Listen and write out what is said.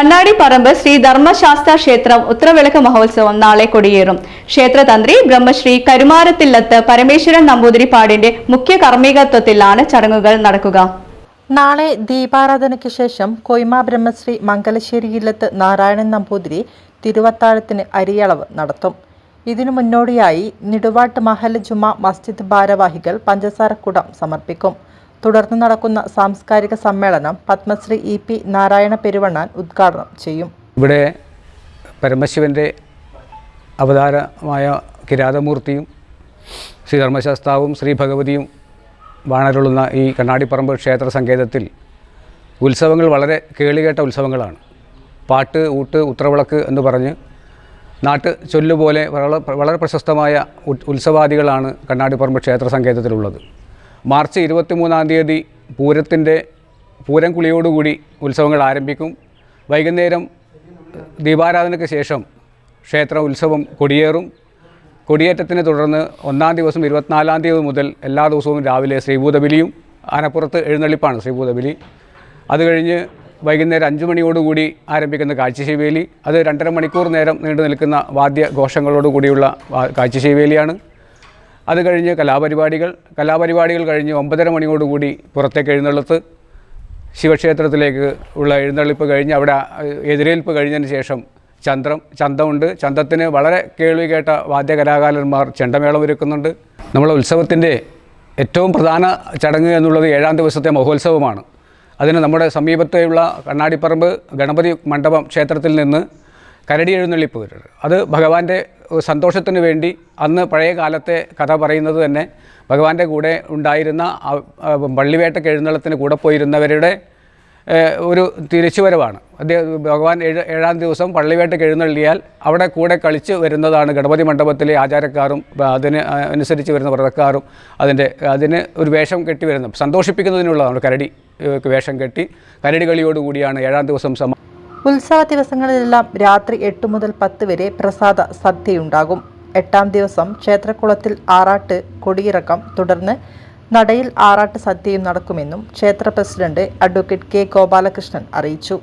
കണ്ണാടി പറമ്പ് ശ്രീ ധർമ്മശാസ്ത്ര ക്ഷേത്രം ഉത്തരവിളക്ക് മഹോത്സവം നാളെ കൊടിയേറും. ക്ഷേത്രതന്ത്രി ബ്രഹ്മശ്രീ കരുമാരത്തില്ലത്ത് പരമേശ്വരൻ നമ്പൂതിരിപ്പാടിന്റെ മുഖ്യ കർമ്മികത്വത്തിലാണ് ചടങ്ങുകൾ നടക്കുക. നാളെ ദീപാരാധനയ്ക്ക് ശേഷം കൊയ്മ ബ്രഹ്മശ്രീ മംഗലശ്ശേരി ഇല്ലത്ത് നാരായണൻ നമ്പൂതിരി തിരുവത്താഴത്തിന് അരിയളവ് നടത്തും. ഇതിനു മുന്നോടിയായി നിടുവാട്ട് മഹൽ ജുമാ മസ്ജിദ് ഭാരവാഹികൾ പഞ്ചസാരക്കുടം സമർപ്പിക്കും. തുടർന്ന് നടക്കുന്ന സാംസ്കാരിക സമ്മേളനം പത്മശ്രീ ഇ പി നാരായണ പെരുവണ്ണാൻ ഉദ്ഘാടനം ചെയ്യും. ഇവിടെ പരമശിവന്റെ അവതാരമായ കിരാതമൂർത്തിയും ശ്രീധർമ്മശാസ്താവും ശ്രീ ഭഗവതിയും വാണരുളുന്ന ഈ കണ്ണാടിപ്പറമ്പ് ക്ഷേത്ര സങ്കേതത്തിൽ ഉത്സവങ്ങൾ വളരെ കേളികേട്ട ഉത്സവങ്ങളാണ്. പാട്ട് ഊട്ട് ഉത്രവിളക്ക് എന്ന് പറഞ്ഞ് നാട്ട് ചൊല്ലുപോലെ വളരെ വളരെ പ്രശസ്തമായ ഉത്സവാദികളാണ് കണ്ണാടിപ്പറമ്പ് ക്ഷേത്ര സങ്കേതത്തിലുള്ളത്. മാർച്ച് ഇരുപത്തിമൂന്നാം തീയതി പൂരത്തിന്റെ പൂരം കുളിയോടുകൂടി ഉത്സവങ്ങൾ ആരംഭിക്കും. വൈകുന്നേരം ദീപാരാധനയ്ക്ക് ശേഷം ക്ഷേത്ര ഉത്സവം കൊടിയേറും. കൊടിയേറ്റത്തിനെ തുടർന്ന് ഒന്നാം ദിവസം ഇരുപത്തിനാലാം തീയതി മുതൽ എല്ലാ ദിവസവും രാവിലെ ശ്രീഭൂതബലിയും ആനപ്പുറത്ത് എഴുന്നള്ളിപ്പാണ് ശ്രീഭൂതബലി. അത് കഴിഞ്ഞ് വൈകുന്നേരം അഞ്ച് മണിയോടുകൂടി ആരംഭിക്കുന്ന കാഴ്ചശൈവേലി. അത് രണ്ടര മണിക്കൂർ നേരം നീണ്ടു നിൽക്കുന്ന വാദ്യഘോഷങ്ങളോടുകൂടിയുള്ള ഘോഷങ്ങളോടുകൂടിയുള്ള കാഴ്ചശൈവേലിയാണ്. അത് കഴിഞ്ഞ് കലാപരിപാടികൾ കലാപരിപാടികൾ കഴിഞ്ഞ് ഒമ്പതര മണിയോടുകൂടി പുറത്തേക്ക് എഴുന്നള്ളത്ത്. ശിവക്ഷേത്രത്തിലേക്ക് ഉള്ള എഴുന്നള്ളിപ്പ് കഴിഞ്ഞ് അവിടെ എതിരേൽപ്പ് കഴിഞ്ഞതിന് ശേഷം ചന്ദ്രം ചന്തമുണ്ട്. ചന്തത്തിന് വളരെ കേൾവി കേട്ട വാദ്യകലാകാരന്മാർ ചെണ്ടമേളം ഒരുക്കുന്നുണ്ട്. നമ്മളെ ഉത്സവത്തിന്റെ ഏറ്റവും പ്രധാന ചടങ്ങ് എന്നുള്ളത് ഏഴാം ദിവസത്തെ മഹോത്സവമാണ്. അതിന് നമ്മുടെ സമീപത്തെയുള്ള കണ്ണാടിപ്പറമ്പ് ഗണപതി മണ്ഡപം ക്ഷേത്രത്തിൽ നിന്ന് കരടി എഴുന്നള്ളിപ്പ് വരുന്നത് അത് ഭഗവാന്റെ സന്തോഷത്തിന് വേണ്ടി അന്ന് പഴയ കാലത്തെ കഥ പറയുന്നത് തന്നെ ഭഗവാന്റെ കൂടെ ഉണ്ടായിരുന്ന ആ എഴുന്നള്ളത്തിന് കൂടെ പോയിരുന്നവരുടെ ഒരു തിരിച്ചുവരവാണ്. അദ്ദേഹം ഭഗവാൻ ഏഴ് ഏഴാം ദിവസം പള്ളിവേട്ടയ്ക്ക് എഴുന്നള്ളിയാൽ അവിടെ കൂടെ കളിച്ച് വരുന്നതാണ് ഗണപതി മണ്ഡപത്തിലെ ആചാരക്കാരും അതിന് അനുസരിച്ച് വരുന്ന വ്രതക്കാരും അതിന്റെ അതിന് ഒരു വേഷം കെട്ടി വരുന്നത്. സന്തോഷിപ്പിക്കുന്നതിനുള്ളതാണ് കരടി വേഷം കെട്ടി. കരടി കളിയോടുകൂടിയാണ് ഏഴാം ദിവസം സമ ഉത്സവ ദിവസങ്ങളിലെല്ലാം രാത്രി എട്ട് മുതൽ പത്ത് വരെ പ്രസാദ സദ്യയുണ്ടാകും. എട്ടാം ദിവസം ക്ഷേത്രക്കുളത്തിൽ ആറാട്ട് കൊടിയിറക്കം തുടർന്ന് നടയിൽ ആറാട്ട് സദ്യയും നടക്കുമെന്നും ക്ഷേത്ര പ്രസിഡന്റ് അഡ്വക്കേറ്റ് കെ ഗോപാലകൃഷ്ണൻ അറിയിച്ചു.